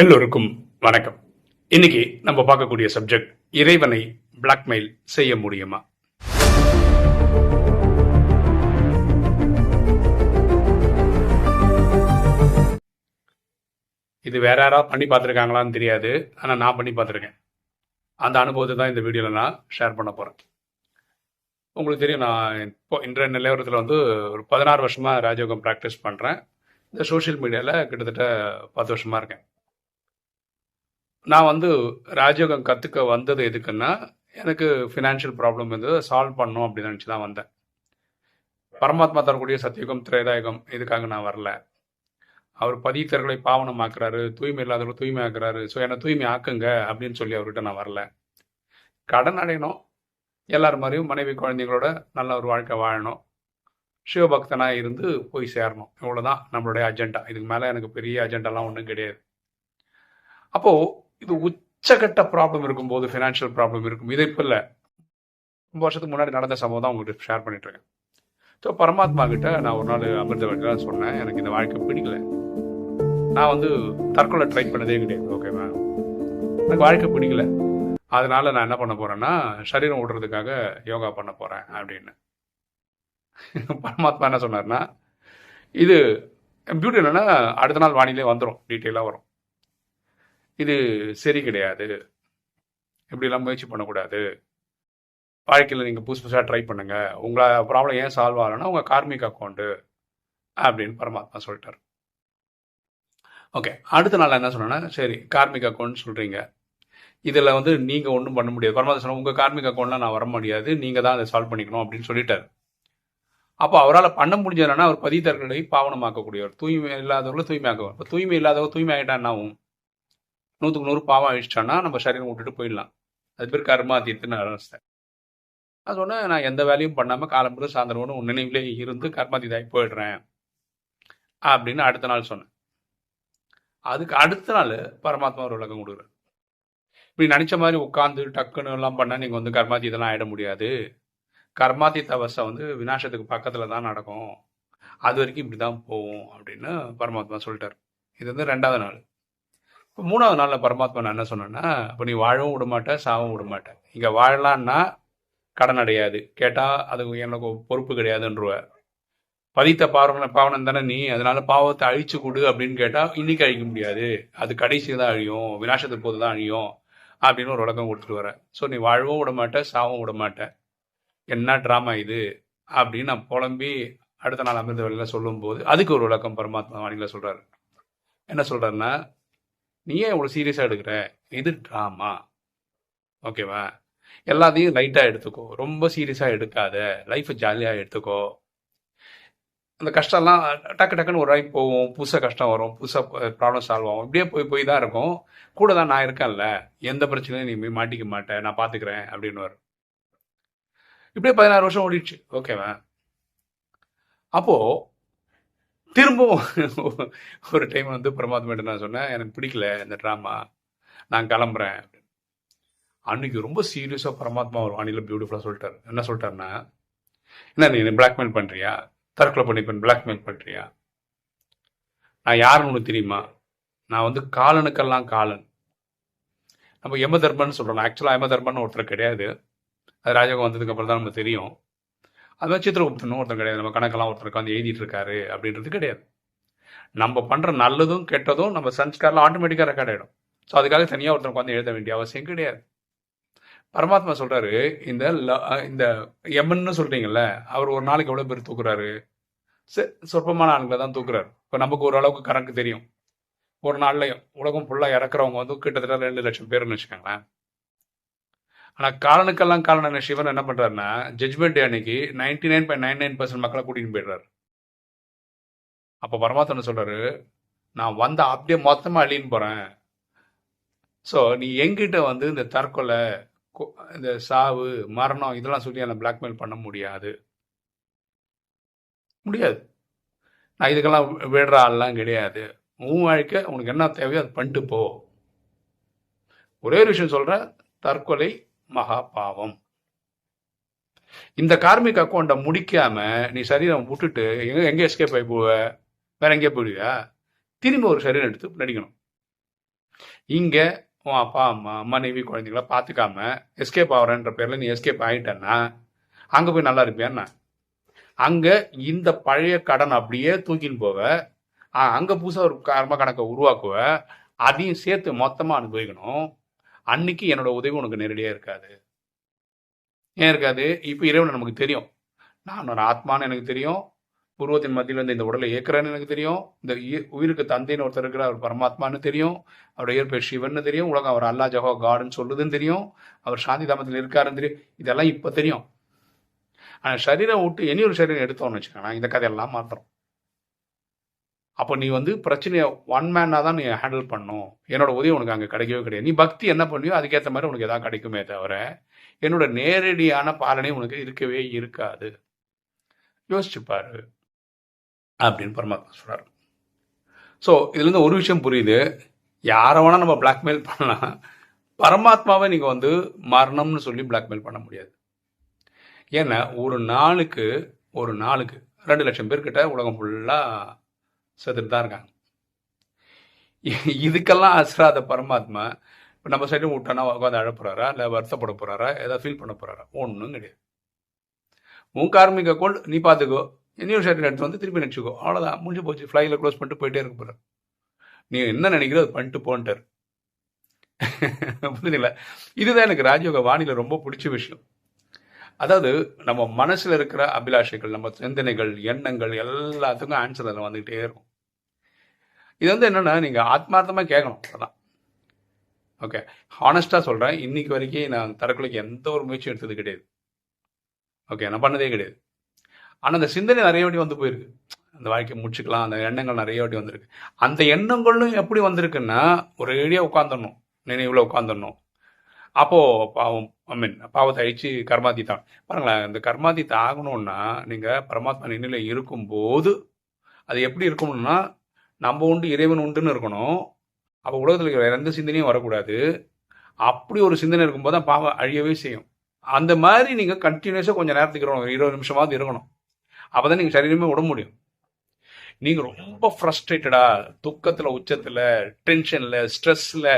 எல்லோருக்கும் வணக்கம். இன்னைக்கு நம்ம பார்க்கக்கூடிய சப்ஜெக்ட் இறைவனை பிளாக்மெயில் செய்ய முடியுமா? இது வேற யாராவது பண்ணி பார்த்துருக்காங்களான்னு தெரியாது ஆனால் நான் பண்ணி பார்த்துருக்கேன். அந்த அனுபவத்தை தான் இந்த வீடியோவில் நான் ஷேர் பண்ண போகிறேன் உங்களுக்கு தெரியும் நான் இப்போ இன்றைய நிலவரத்தில் வந்து ஒரு பதினாறு வருஷமாக ராஜயோகம் ப்ராக்டிஸ் பண்ணுறேன் இந்த சோஷியல் மீடியாவில் கிட்டத்தட்ட பத்து வருஷமாக இருக்கேன். நான் வந்து ராஜயோகம் கற்றுக்க வந்தது எதுக்குன்னா எனக்கு ஃபினான்ஷியல் ப்ராப்ளம் இருந்தது. சால்வ் பண்ணணும் அப்படின்னு நினச்சி தான் வந்தேன். பரமாத்மா தரக்கூடிய சத்தியுகம் திரேதாயுகம் இதுக்காக நான் வரல. அவர் பதித்தர்களை பாவனமாக்குறாரு தூய்மை இல்லாதவர்கள் தூய்மை ஆக்குறாரு ஸோ என்னை தூய்மை ஆக்குங்க அப்படின்னு சொல்லி அவர்கிட்ட நான் வரல. கடன் அடையணும். எல்லார் மாதிரியும் மனைவி குழந்தைங்களோட நல்ல ஒரு வாழ்க்கை வாழணும். சிவபக்தனாக இருந்து போய் சேரணும். இவ்வளோதான் நம்மளுடைய அஜெண்டா இதுக்கு மேலே எனக்கு பெரிய அஜெண்டாலாம் ஒன்றும் கிடையாது. அப்போது இது உச்சகட்ட ப்ராப்ளம் இருக்கும்போது ஃபினான்ஷியல் ப்ராப்ளம் இருக்கும். இது இப்போ இல்லை ரொம்ப வருஷத்துக்கு முன்னாடி நடந்த சம்பவம் தான் உங்களுக்கு ஷேர் பண்ணிட்டு இருக்கேன் ஸோ பரமாத்மா கிட்ட நான் ஒரு நாள் அமிர்த வழியில் சொன்னேன். எனக்கு இந்த வாழ்க்கை பிடிக்கல. நான் வந்து தற்கொலை ட்ரை பண்ணதே கிடையாது ஓகேவா எனக்கு வாழ்க்கை பிடிக்கல. அதனால நான் என்ன பண்ண போறேன்னா சரீரம் விடுறதுக்காக யோகா பண்ண போறேன் அப்படின்னு. பரமாத்மா என்ன சொன்னார்னா இது பியூட்டி என்னன்னா அடுத்த நாள் வானிலே வந்துடும் டீட்டெயிலாக வரும். இது சரி கிடையாது. இப்படிலாம் முயற்சி பண்ணக்கூடாது. வாழ்க்கையில் நீங்கள் புதுசு புதுசாக ட்ரை பண்ணுங்கள் உங்களை ப்ராப்ளம் ஏன் சால்வ் ஆகலைன்னா உங்கள் கார்மிக் அக்கௌண்ட்டு அப்படின்னு பரமாத்மா சொல்லிட்டார். ஓகே அடுத்த நாள் என்ன சொன்னேன்னா சரி கார்மிக் அக்கௌண்ட் சொல்கிறீங்க இதில் வந்து நீங்கள் ஒன்றும் பண்ண முடியாது. பரமாத்மா சொன்ன உங்கள் கார்மிக் அக்கௌண்ட்லாம் நான் வர முடியாது. நீங்கள் தான் அதை சால்வ் பண்ணிக்கணும் அப்படின்னு சொல்லிட்டார். அப்போ அவரால் பண்ண முடிஞ்சதுனா அவர் பதித்தர்களை பாவனமாக்கக்கூடியவர். தூய்மை இல்லாதவர்களை தூய்மையாக்குவார். இப்போ தூய்மை இல்லாதவங்க தூய்மை ஆகிட்டா என்ன ஆகும் நூற்றுக்கு நூறு பாவம் அழிச்சிட்டோன்னா நம்ம சரீரம் விட்டுட்டு போயிடலாம். அது பேர் கர்மா தீர்த்துன்னு ஆரம்பிச்சிட்டேன் அது சொன்னேன் நான் எந்த வேலையும் பண்ணாமல் காலம்புற சாயந்தரம் உன் நினைவிலே இருந்து கர்மாதீதாகி போயிடுறேன் அப்படின்னு அடுத்த நாள் சொன்னேன். அதுக்கு அடுத்த நாள் பரமாத்மா ஒரு விளக்கம் கொடுக்குறேன் இப்படி நினச்ச மாதிரி உட்காந்து டக்குன்னு எல்லாம் பண்ணால் நீங்கள் வந்து கர்மாதீதெல்லாம் ஆகிட முடியாது. கர்மாதீத அவஸ்தை வந்து விநாசத்துக்கு பக்கத்தில் தான் நடக்கும். அது வரைக்கும் இப்படி தான் போகும் அப்படின்னு பரமாத்மா சொல்லிட்டார். இது வந்து ரெண்டாவது நாள். இப்போ மூணாவது நாளில் பரமாத்மா நான் என்ன சொன்னேன்னா இப்போ நீ வாழவும் விட மாட்டேன் சாவும் விட மாட்டேன் இங்கே வாழலான்னா கடன் அடையாது. கேட்டால் அது எனக்கு பொறுப்பு கிடையாதுன்றவ பதித்த பாவன பாவனம் தானே நீ அதனால பாவத்தை அழிச்சு கொடு அப்படின்னு கேட்டால் இன்னைக்கு அழிக்க முடியாது. அது கடைசியில் தான் அழியும். விநாசத்துக்கு போது தான் அழியும். அப்படின்னு ஒரு விளக்கம் கொடுத்துட்டு வரேன் ஸோ நீ வாழவும் விட மாட்டேன் சாவும் விட மாட்டேன் என்ன ட்ராமா இது? அப்படின்னு நான் புலம்பி அடுத்த நாள் அமிர்த வேலையில் சொல்லும்போது அதுக்கு ஒரு விளக்கம் பரமாத்மா வாணியில் சொல்கிறாரு என்ன சொல்கிறாருன்னா நீ ஏன் இவ்வளோ சீரியஸாக எடுக்கிற? இது ட்ராமா ஓகேவா எல்லாத்தையும் லைட்டாக எடுத்துக்கோ. ரொம்ப சீரியஸாக எடுக்காத. லைஃப்பை ஜாலியாக எடுத்துக்கோ. அந்த கஷ்டம்லாம் டக்கு டக்குன்னு ஒரு வாய்ப்பு போகும் புதுசாக கஷ்டம் வரும். புதுசாக ப்ராப்ளம் சால்வ் ஆகும். இப்படியே போய் போய் தான் இருக்கும். கூட தான் நான் இருக்கேன்ல. எந்த பிரச்சனையும் நீ போய் மாட்டிக்க மாட்டேன். நான் பார்த்துக்கிறேன் அப்படின்னு வரும் இப்படியே பதினாறு வருஷம் ஓடிடுச்சு. ஓகேவா அப்போது திரும்பவும் ஒரு டைம் வந்து பரமாத்மா நான் சொன்னேன். எனக்கு பிடிக்கல இந்த ட்ராமா நான் கிளம்புறேன் அன்னைக்கு ரொம்ப சீரியஸாக பரமாத்மா ஒரு வானிலை பியூட்டிஃபுல்லாக சொல்லிட்டார். என்ன சொல்லிட்டாருன்னா என்ன நீ பிளாக்மெயில் பண்ணுறியா தற்கொலை பண்ணிப்பேன் பிளாக்மெயில் பண்ணுறியா நான் யாருன்னு உனக்கு தெரியுமா? நான் வந்து காலனுக்கெல்லாம் காலன். நம்ம யம தர்மன் சொல்கிறோம் ஆக்சுவலாக யம தர்மன் ஒருத்தர் கிடையாது. அது ராஜகம் வந்ததுக்கு அப்புறம் தான் நம்ம தெரியும். அது மாதிரி சித்திரகுப்தனும் ஒருத்தர் கிடையாது. நம்ம கணக்கெல்லாம் ஒருத்தர் உட்காந்து எழுதிட்டு இருக்காரு அப்படின்றது கிடையாது. நம்ம பண்ணுற நல்லதும் கெட்டதும் நம்ம சன்ஸ்காரில் ஆட்டோமேட்டிக்காக ரெக்கார்ட் ஆகிடும் ஸோ அதுக்காக தனியாக ஒருத்தர் உட்காந்து எழுத வேண்டிய அவசியம் கிடையாது. பரமாத்மா சொல்கிறாரு இந்த ல- இந்த எமன்னு சொல்றீங்கல்ல அவர் ஒரு நாளைக்கு எவ்வளோ பேர் தூக்குறாரு? ச- சொற்பமான ஆளுங்களை தான் தூக்குறாரு. இப்போ நமக்கு ஓரளவுக்கு கணக்கு தெரியும். ஒரு நாள்லையும் உலகம் ஃபுல்லாக இறக்குறவங்க வந்து கிட்டத்தட்ட ரெண்டு லட்சம் பேர்னு வச்சுக்கோங்களேன். ஆனால் காலனுக்கெல்லாம் காரணம் சிவன் என்ன பண்ணுறாருன்னா ஜட்மெண்ட் டே அன்னைக்கு ninety nine point nine nine percent மக்களை கூட்டிகிட்டு போயிடுறாரு. அப்போ பரமாத்மா சொல்கிறாரு நான் வந்த அப்படியே மொத்தமாக அழின்னு போகிறேன் ஸோ நீ எங்கிட்ட வந்து இந்த தற்கொலை கொ- இந்த சாவு மரணம் இதெல்லாம் சொல்லி என்னை பிளாக்மெயில் பண்ண முடியாது. முடியாது. நான் இதுக்கெல்லாம் வி- விடுற ஆள்லாம் கிடையாது. உன் வாழ்க்கை உனக்கு என்ன தேவையோ அது பண்ணிட்டு போ. ஒரே ஒரு விஷயம் சொல்கிறேன் தற்கொலை மகா பாவம் இந்த கார்மிக் அக்கௌண்ட்டை முடிக்காம நீ சரீரம் விட்டுட்டு எங்க எங்க எஸ்கேப் ஆகி போவ? வேற எங்கேயே போயிடுவியா? திரும்பி ஒரு சரீரம் எடுத்து நடிக்கணும். இங்கே உன் அப்பா அம்மா மனைவி குழந்தைங்கள பார்த்துக்காம எஸ்கேப் ஆகிறேன்ற பேரில் நீ எஸ்கேப் ஆகிட்டேன்னா அங்கே போய் நல்லா இருப்பியான்னா? அங்கே இந்த பழைய கடன் அப்படியே தூக்கின்னு போவ. அங்கே புதுசாக ஒரு கர்ம கணக்கை உருவாக்குவ. அதையும் சேர்த்து மொத்தமாக அனுபவிக்கணும். அன்னைக்கு என்னோட உதவி உனக்கு நேரடியாக இருக்காது. ஏன் இருக்காது? இப்போ இறைவன் நமக்கு தெரியும். நான் ஒரு ஆத்மான்னு எனக்கு தெரியும். பூர்வத்தின் மத்தியில் வந்து இந்த உடலை இயக்குறேன்னு எனக்கு தெரியும். இந்த உயிருக்கு தந்தைன்னு ஒருத்தர் இருக்கிற அவர் பரமாத்மான்னு தெரியும். அவருடைய இயற்பெயர் சிவன் தெரியும். உலகம் அவர் அல்லா ஜஹோ காடுன்னு சொல்லுதுன்னு தெரியும். அவர் சாந்தி தாமத்தில் இருக்காருன்னு தெரியும். இதெல்லாம் இப்போ தெரியும். ஆனால் சரீரம் விட்டு இனி ஒரு சரீரம் எடுத்தோம்னு வச்சுக்கோங்க இந்த கதையெல்லாம் மாத்திரம் அப்போ நீ வந்து பிரச்சனையை ஒன் மேனாக தான் நீ ஹேண்டில் பண்ணணும் என்னோட உதவி உனக்கு அங்கே கிடைக்கவே கிடையாது. நீ பக்தி என்ன பண்ணியோ அதுக்கேற்ற மாதிரி உனக்கு எதாவது கிடைக்குமே தவிர என்னோட நேரடியான பாலனை உனக்கு இருக்கவே இருக்காது. யோசிச்சுப்பாரு அப்படின்னு பரமாத்மா சொல்கிறார் ஸோ இதுலேருந்து ஒரு விஷயம் புரியுது. யாரை வேணால் நம்ம பிளாக்மெயில் பண்ணலாம். பரமாத்மாவை நீங்கள் வந்து மரணம்னு சொல்லி பிளாக்மெயில் பண்ண முடியாது. ஏன்னா ஒரு நாளுக்கு ஒரு நாளுக்கு ரெண்டு லட்சம் பேர்கிட்ட உலகம் ஃபுல்லாக செத்துட்டு தான் இருக்காங்க. இதுக்கெல்லாம் அசராத பரமாத்மா இப்போ நம்ம சைடு விட்டோன்னா உட்காந்து அழப்புறாரா? இல்லை வருத்தப்பட போகிறாரா ஏதாவது ஃபீல் பண்ண போகிறாரா ஒன்றும் கிடையாது. உன் கார்மிக கோல்டு நீ பார்த்துக்கோ இன்னொரு ஷர்ட் எடுத்து வந்து திருப்பி நினச்சிக்கோ. அவ்வளோதான் முடிஞ்சு போச்சு. ஃப்ளைல க்ளோஸ் பண்ணிட்டு போயிட்டே இருக்க போகிற நீ என்ன நினைக்கிறோ அது பண்ணிட்டு போன்ட்டார். புரியுதுங்களா? இதுதான் எனக்கு ராஜயோக வாணியில ரொம்ப பிடிச்ச விஷயம். அதாவது நம்ம மனசில் இருக்கிற அபிலாஷைகள் நம்ம சிந்தனைகள் எண்ணங்கள் எல்லாத்துக்கும் ஆன்சர் அதில் வந்துக்கிட்டே இருக்கும். இது வந்து என்னென்னா நீங்கள் ஆத்மார்த்தமாக கேட்கணும். அதான். ஓகே ஹானஸ்ட்டாக சொல்கிறேன் இன்னைக்கு வரைக்கும் நான் தரக்குலைக்கு எந்த ஒரு முயற்சியும் எடுத்தது கிடையாது. ஓகே நான் பண்ணதே கிடையாது. ஆனால் அந்த சிந்தனை நிறைய வாட்டி வந்து போயிருக்கு. அந்த வாழ்க்கையை முடிச்சுக்கலாம். அந்த எண்ணங்கள் நிறைய வாட்டி வந்திருக்கு. அந்த எண்ணங்களும் எப்படி வந்திருக்குன்னா ஒரு ஏடியாக உட்காந்துடணும் நினைவில் உட்காந்துடணும் அப்போது பாவம் ஐ மீன் பாவத்தை அழிச்சு கர்மாதீத்தம் பாருங்களேன் இந்த கர்மாதீத்த ஆகணும்னா நீங்கள் பரமாத்மா நினைவில் இருக்கும்போது அது எப்படி இருக்கணும்னா நம்ம உண்டு இறைவன் உண்டுன்னு இருக்கணும். அப்போ உலகத்தில் இருக்கிற எந்த சிந்தனையும் வரக்கூடாது. அப்படி ஒரு சிந்தனை இருக்கும்போது தான் பாவம் அழியவே செய்யும். அந்த மாதிரி நீங்கள் கண்டினியூஸாக கொஞ்சம் நேரத்துக்கு இருக்கணும். இருபது நிமிஷமாவது இருக்கணும். அப்பதான் நீங்கள் சரீரமே விட முடியும். நீங்கள் ரொம்ப ஃப்ரஸ்ட்ரேட்டடாக துக்கத்தில் உச்சத்தில் டென்ஷனில் ஸ்ட்ரெஸ்ஸில்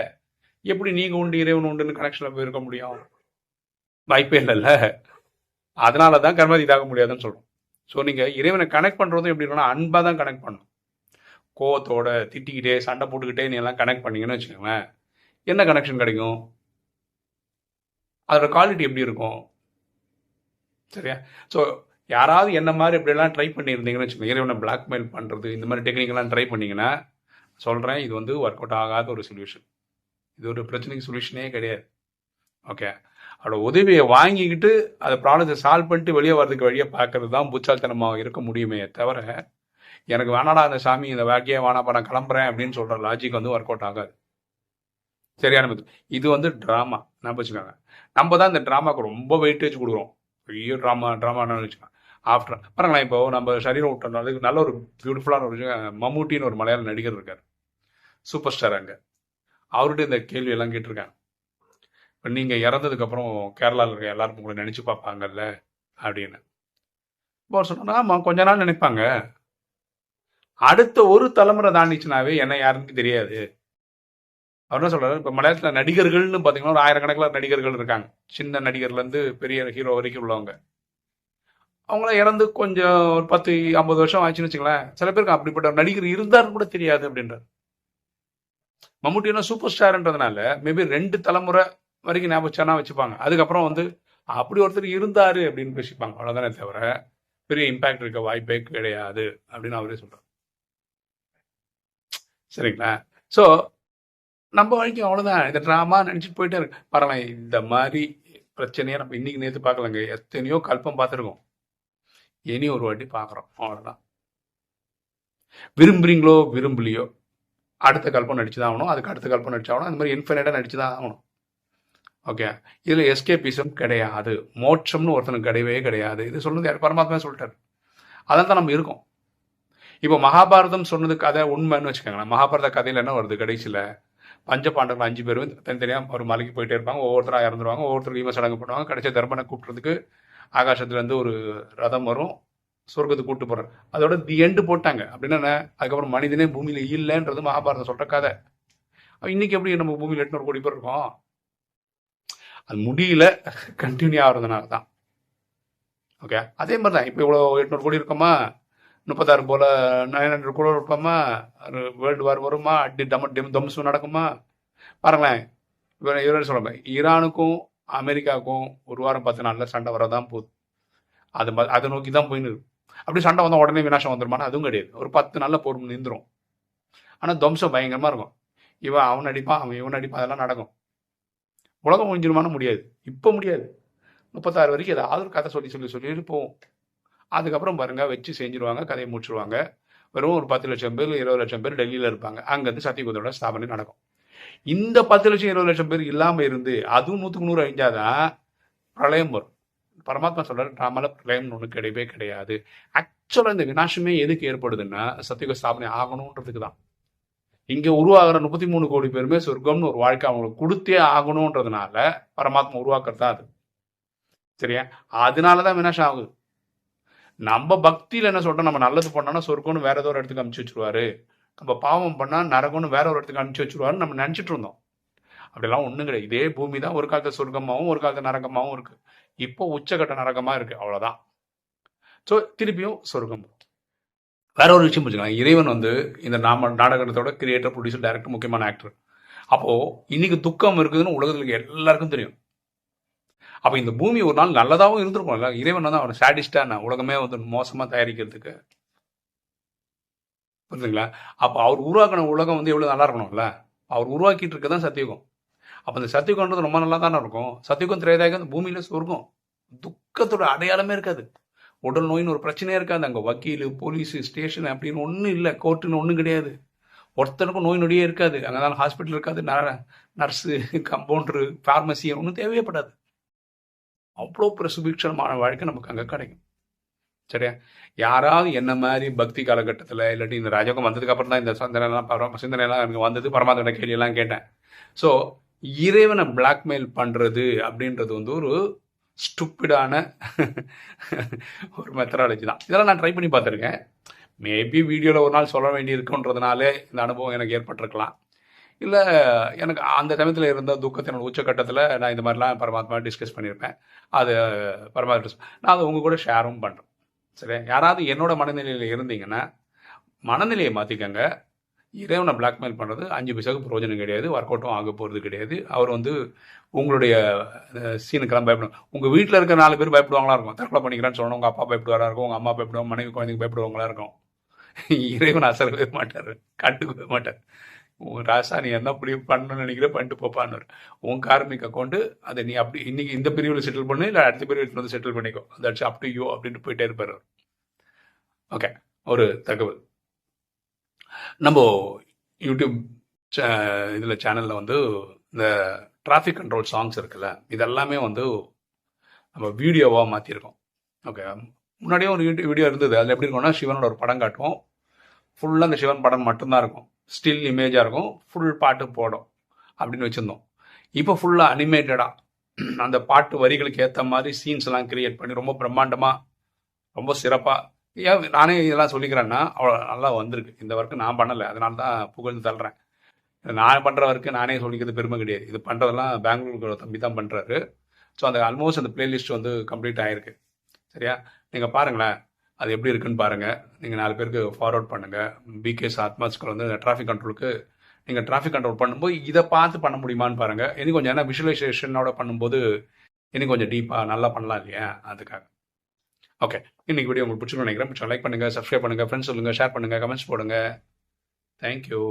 எப்படி நீங்கள் உண்டு இறைவன் உண்டுன்னு கனெக்ஷனில் போயிருக்க முடியும்? வாய்ப்பே இல்லைல்ல. அதனால தான் கர்மதி இதாக முடியாதுன்னு சொல்கிறோம் ஸோ நீங்கள் இறைவனை கனெக்ட் பண்ணுறதும் எப்படி இருக்கணும் அன்பாக தான் கனெக்ட் பண்ணணும். கோவத்தோட திட்டிக்கிட்டே சண்டை போட்டுக்கிட்டே நீ எல்லாம் கனெக்ட் பண்ணீங்கன்னு வச்சுக்கோங்களேன் என்ன கனெக்ஷன் கிடைக்கும்? அதோட குவாலிட்டி எப்படி இருக்கும்? சரியா? ஸோ யாராவது என்ன மாதிரி இப்படியெல்லாம் ட்ரை பண்ணியிருந்தீங்கன்னு வச்சுக்கோங்க. இறைவனை பிளாக்மெயில் பண்ணுறது இந்த மாதிரி டெக்னிக்கெல்லாம் ட்ரை பண்ணிங்கன்னா சொல்கிறேன் இது வந்து ஒர்க் அவுட் ஆகாத ஒரு சொல்யூஷன் இது ஒரு பிரச்சனைக்கு சொல்யூஷனே கிடையாது. ஓகே அவரோட உதவியை வாங்கிக்கிட்டு அதை ப்ராப்ளத்தை சால்வ் பண்ணிட்டு வெளியே வர்றதுக்கு வழியாக பார்க்கறது தான் புச்சால்தனமாக இருக்க முடியுமே தவிர எனக்கு வேணாடா அந்த சாமி இந்த வாக்கியே வேணாப்பா நான் கிளம்புறேன் அப்படின்னு சொல்கிற லாஜிக் வந்து ஒர்க் அவுட் ஆகாது. சரியான மெத்தட். இது வந்து ட்ராமா நான் வச்சுக்கோங்க. நம்ம தான் இந்த ட்ராமாக்கு ரொம்ப வெயிட்டேஜ் கொடுக்குறோம். பெரிய ட்ராமா ட்ராமான்னு வச்சுக்கோங்க. ஆஃப்டர் பாருங்களேன் இப்போ நம்ம சரீரம் விட்டோம் அதுக்கு நல்ல ஒரு பியூட்டிஃபுல்லான ஒரு மம்முட்டின்னு ஒரு மலையாள நடிகர் இருக்கார். சூப்பர் ஸ்டார் அங்கே. அவர்கிட்ட இந்த கேள்வி எல்லாம் கேட்டிருக்காங்க. இப்போ நீங்கள் இறந்ததுக்கப்புறம் கேரளாவில் இருக்க எல்லாரும் உங்களை நினச்சி பார்ப்பாங்கல்ல அப்படின்னு. இப்போ அவர் ஆமாம் கொஞ்ச நாள் நினைப்பாங்க. அடுத்த ஒரு தலைமுறை தாண்டிச்சுனாவே என்ன யாருன்னு தெரியாது. அவர் என்ன சொல்றாரு? இப்போ மலையாளத்தில் நடிகர்கள்னு பார்த்தீங்கன்னா ஒரு ஆயிரக்கணக்கில் நடிகர்கள் இருக்காங்க. சின்ன நடிகர்லேருந்து பெரிய ஹீரோ வரைக்கும் உள்ளவங்க. அவங்களாம் இறந்து கொஞ்சம் ஒரு பத்து ஐம்பது வருஷம் ஆச்சுன்னு வச்சுங்களேன் சில பேருக்கு அப்படிப்பட்ட நடிகர் இருந்தாருன்னு கூட தெரியாது அப்படின்றார். மம்முட்டினா சூப்பர் ஸ்டார்ன்றதுனால மேபி ரெண்டு தலைமுறை வரைக்கும் ஞாபகம் வச்சுப்பாங்க. அதுக்கப்புறம் வந்து அப்படி ஒருத்தர் இருந்தார் அப்படின்னு பேசிப்பாங்க. அவ்வளோதானே தவிர பெரிய இம்பாக்ட் இருக்க வாய்ப்பே கிடையாது அப்படின்னு அவரே சொல்கிறார் சரிங்களா? ஸோ நம்ம வாழ்க்கை அவ்வளோதான் இந்த ட்ராமா நினச்சிட்டு போயிட்டே இருக்கு. பரவாயில்ல இந்த மாதிரி பிரச்சனையை நம்ம இன்னைக்கு நேற்று பார்க்கலங்க. எத்தனையோ கல்பம் பார்த்துருக்கோம். இனி ஒரு வாட்டி பார்க்குறோம். அவ்வளோதான் விரும்புறீங்களோ விரும்பலையோ அடுத்த கல்பம் நடிச்சு தான் ஆகணும். அதுக்கு அடுத்த கல்பம் நடிச்சாகணும் அந்த மாதிரி இன்ஃபினிட்டாக நடிச்சு தான் ஆகணும் ஓகே இதில் எஸ்கேபிசம் கிடையாது. மோட்சம்னு ஒருத்தனுக்கு கிடையவே கிடையாது. இது சொல்லுறது யார்? பரமாத்மா சொல்லிட்டாரு. அதான் தான் நம்ம இருக்கோம். இப்போ மகாபாரதம் சொன்னது கதை உண்மைன்னு வச்சுக்கோங்களேன். மகாபாரத கதையில் என்ன வருது? கடைசியில் பஞ்ச பாண்டவர்கள் அஞ்சு பேரும் தனித்தனியாக ஒரு மலைக்கு போயிட்டே இருப்பாங்க. ஒவ்வொருத்தராக இறந்துருவாங்க. ஒவ்வொருத்தருக்கு ஈம சடங்கு பண்ணுவாங்க கடைசி தர்மனை கூப்பிட்றதுக்கு ஆகாசத்துலேருந்து ஒரு ரதம் வரும். சொர்க்கத்துக்கு கூட்டு போகிறார் அதோட தி எண்டு போட்டாங்க. அப்படின்னா என்ன? அதுக்கப்புறம் மனிதனே பூமியில் இல்லைன்றது மகாபாரதம் சொல்கிற கதை. இன்னைக்கு எப்படி நம்ம பூமியில் எட்நூறு கோடி பேர் இருக்கோம்? அது முடியல. கண்டினியூ ஆகிறதுனால தான் ஓகே அதே மாதிரி தான் இப்போ இவ்வளோ எட்நூறு கோடி இருக்கோமா? முப்பத்தாறு போல் நைன் ஹண்ட்ரட் கூட இருப்போமா வேர்ல்டு வார் வருமா? அடி டம டிம் தம்சம் நடக்குமா? பாருங்களேன். இவர் இவரே சொல்லுங்க ஈரானுக்கும் அமெரிக்காவுக்கும் ஒரு வாரம் பத்து நாளில் சண்டை வரதான் போகுது. அது அதை நோக்கி தான் போயின்னு அப்படி சண்டை வந்தால் உடனே வினாசம் வந்துருமானா அதுவும் கிடையாது. ஒரு பத்து நாளில் போர் நின்றுரும். ஆனால் தம்சம் பயங்கரமாக இருக்கும். இவன் அவன் அடிப்பான் அவன் இவன் அடிப்பான் அதெல்லாம் நடக்கும். உலகம் முடிஞ்சிருமானு முடியாது. இப்போ முடியாது. முப்பத்தாறு வரைக்கும் ஏதாவது ஒரு கதை சொல்லி சொல்லி சொல்லி போவோம் அதுக்கப்புறம் பாருங்க வச்சு செஞ்சிருவாங்க கதையை முடிச்சிருவாங்க. வெறும் ஒரு பத்து லட்சம் பேர் இருபது லட்சம் பேர் டெல்லியில் இருப்பாங்க. அங்கேருந்து சத்தியகுதோட ஸ்தாபனை நடக்கும். இந்த பத்து லட்சம் இருபது லட்சம் பேர் இல்லாமல் இருந்து அதுவும் நூற்றுக்கு நூறு அழிஞ்சாதான் பிரளயம் வரும். பரமாத்மா சொல்கிறார் ட்ராமால பிரளயம்னு ஒன்று கிடையவே கிடையாது. ஆக்சுவலாக இந்த வினாசமே எதுக்கு ஏற்படுதுன்னா சத்தியக ஸ்தாபனை ஆகணுன்றதுக்கு தான். இங்கே உருவாகிற முப்பத்தி மூணு கோடி பேருமே சொர்க்கம்னு ஒரு வாழ்க்கை அவங்களுக்கு கொடுத்தே ஆகணுன்றதுனால பரமாத்மா உருவாக்குறது தான் அது. சரியா? அதனால தான் வினாசம் ஆகுது. நம்ம பக்தியில் என்ன சொல்கிறோம் நம்ம நல்லது பண்ணோம்னா சொர்க்கம்னு வேற ஏதோ ஒரு இடத்துக்கு அனுப்பிச்சி வச்சுருவாரு. நம்ம பாவம் பண்ணால் நரகம்னு வேற ஒரு இடத்துக்கு அனுப்பிச்சு வச்சிருவாருன்னு நம்ம நினச்சிட்டு இருந்தோம். அப்படிலாம் ஒன்றும் கிடையாது. இதே பூமி தான் ஒரு காலத்து சொர்க்கமாகவும் ஒரு காலத்து நரகமாகவும் இருக்கு. இப்போ உச்சகட்ட நரகமாக இருக்கு. அவ்வளோதான் ஸோ திருப்பியும் சொர்க்கம். வேற ஒரு விஷயம் புரிஞ்சுக்கலாம். இறைவன் வந்து இந்த நாம நாடகத்தோட கிரியேட்டர் ப்ரொடியூசர் டைரக்டர் முக்கியமான ஆக்டர் அப்போது இன்னைக்கு துக்கம் இருக்குதுன்னு உலகத்துல எல்லாருக்கும் தெரியும். அப்போ இந்த பூமி ஒரு நாள் நல்லதாகவும் இருந்திருக்கும்ல இறைவன் வந்து அவன் சாடிஸ்டான உலகமே வந்து மோசமாக தயாரிக்கிறதுக்கு. புரியுதுங்களா அப்போ அவர் உருவாக்கின உலகம் வந்து எவ்வளோ நல்லா இருக்கணும்ல? அவர் உருவாக்கிட்டு இருக்க தான் சத்தியுகம். அப்போ இந்த சத்தியுகம்ன்றது ரொம்ப நல்லா தானே இருக்கும்? சத்தியுகம் திரையதாக அந்த பூமியில் சொர்க்கம். துக்கத்தோட அடையாளமே இருக்காது. உடல் நோயின்னு ஒரு பிரச்சனையே இருக்காது. அங்கே வக்கீல் போலீஸு ஸ்டேஷன் அப்படின்னு ஒன்றும் இல்லை. கோர்ட்டுன்னு ஒன்றும் கிடையாது. ஒருத்தனுக்கும் நோய் நொடியே இருக்காது. அங்கதான் ஹாஸ்பிட்டல் இருக்காது. நர்ஸு கம்பவுண்டரு ஃபார்மசி ஒன்றும் தேவையப்படாது அவ்வளோ பிரசுபிக்ஷமான வாழ்க்கை நமக்கு அங்கே கிடைக்கும். சரியா? யாராவது என்ன மாதிரி பக்தி காலகட்டத்தில் இல்லாட்டி இந்த ராஜகம் வந்ததுக்கு அப்புறம் தான் இந்த சிந்தனைலாம் பரம சிந்தனைலாம் எனக்கு வந்தது பரமாத்மன கேள்வியெல்லாம் கேட்டேன். ஸோ இறைவனை பிளாக்மெயில் பண்ணுறது அப்படின்றது வந்து ஒரு ஸ்டூப்பிடான ஒரு மெத்தடாலஜி தான். இதெல்லாம் நான் ட்ரை பண்ணி பார்த்துருக்கேன். மேபி வீடியோவில் ஒரு நாள் சொல்ல வேண்டி இருக்குன்றதுனாலே இந்த அனுபவம் எனக்கு ஏற்பட்டிருக்கலாம். இல்லை எனக்கு அந்த சமயத்தில் இருந்த துக்கத்தினோட உச்சக்கட்டத்தில் நான் இந்த மாதிரிலாம் பரமாத்மா டிஸ்கஸ் பண்ணியிருப்பேன் அது பரமாத்மா நான் அதை உங்கள் கூட ஷேரும் பண்ணுறேன் சரி யாராவது என்னோட மனநிலையில் இருந்தீங்கன்னா மனநிலையை மாற்றிக்கங்க இறைவனை பிளாக்மெயில் பண்ணுறது அஞ்சு பைசாவுக்கு பிரயோஜனம் கிடையாது ஒர்க் அவுட்டும் ஆக போகிறது கிடையாது. அவர் வந்து உங்களுடைய சீனுக்கெல்லாம் பயப்படும் உங்கள் வீட்டில் இருக்கிற நாலு பேர் பயப்படுவாங்களா இருக்கும். தற்கொலை பண்ணிக்கிறான்னு சொல்லணும் உங்கள் அப்பா பயப்படுவாரா இருக்கும் உங்கள் அம்மா பயப்படுவாங்க மனைவி குழந்தைங்க பயப்படுவாங்களா இருக்கும். இறைவன் அசரவே மாட்டார் கண்டுக்கவே மாட்டார். உன் ராசா நீ என்ன அப்படி பண்ணணும்னு நினைக்கிற? பண்ணிட்டு போப்பான்னு உன் கார்மிக் அக்கௌண்ட்டு அதை நீ அப்படி இன்னைக்கு இந்த பிரிவில் செட்டில் பண்ணு இல்லை அடுத்த பிரிவில் வந்து செட்டில் பண்ணிக்கோ. தட்ஸ் அப் டு யூ அப்படின்ட்டு போயிட்டே இருப்பார் ஓகே ஒரு தகவல். நம்ம யூடியூப் இதில் சேனலில் வந்து இந்த டிராஃபிக் கண்ட்ரோல் சாங்ஸ் இருக்குல்ல இதெல்லாமே வந்து நம்ம வீடியோவாக மாற்றிருக்கோம் ஓகே முன்னாடியே ஒரு யூடியூப் வீடியோ இருந்தது. அதில் எப்படி இருக்கும்னா சிவனோட ஒரு படம் காட்டுவோம். ஃபுல்லாக அந்த சிவன் படம் மட்டும்தான் இருக்கும். ஸ்டில் இமேஜாக இருக்கும். ஃபுல் பாட்டு போடும். அப்படின்னு வச்சுருந்தோம். இப்போ ஃபுல்லாக அனிமேட்டடாக அந்த பாட்டு வரிகளுக்கு ஏற்ற மாதிரி சீன்ஸ்லாம் கிரியேட் பண்ணி ரொம்ப பிரம்மாண்டமாக ரொம்ப சிறப்பாக ஏன் நானே இதெல்லாம் சொல்லிக்கிறேன்னா அவ்வளோ நல்லா வந்திருக்கு. இந்த ஒர்க்கு நான் பண்ணலை. அதனால தான் புகழ்ந்து தள்ளுறேன். நான் பண்ணுற ஒர்க்கு நானே சொல்லிக்கிறது பெருமை கிடையாது. இது பண்ணுறதெல்லாம் பெங்களூருக்கு தம்பி தான் பண்ணுறாரு ஸோ அந்த ஆல்மோஸ்ட் அந்த பிளேலிஸ்ட் வந்து கம்ப்ளீட் ஆகிருக்கு சரியா? நீங்கள் பாருங்களேன். அது எப்படி இருக்குன்னு பாருங்கள் நீங்கள் நாலு பேருக்கு ஃபார்வர்ட் பண்ணுங்கள் பிகேஸ் ஆத்மாஸ்கர் வந்து டிராஃபிக் கண்ட்ரோலுக்கு நீங்கள் டிராஃபிக் கண்ட்ரோல் பண்ணும்போது இதை பார்த்து பண்ண முடியுமான்னு பாருங்கள் இன்னும் கொஞ்சம் ஏன்னா விஷுவலைசேஷனோட பண்ணும்போது இன்னும் கொஞ்சம் டீப்பாக நல்லா பண்ணலாம் இல்லையா? அதுக்காக. ஓகே இன்னைக்கு வீடியோ உங்களுக்கு பிடிச்சிருக்கும் நினைக்கிறேன். லைக் பண்ணுங்கள் சப்ஸ்கிரைப் பண்ணுங்கள் ஃப்ரெண்ட்ஸ் சொல்லுங்கள் ஷேர் பண்ணுங்கள் கமெண்ட்ஸ் போடுங்க. தேங்க்யூ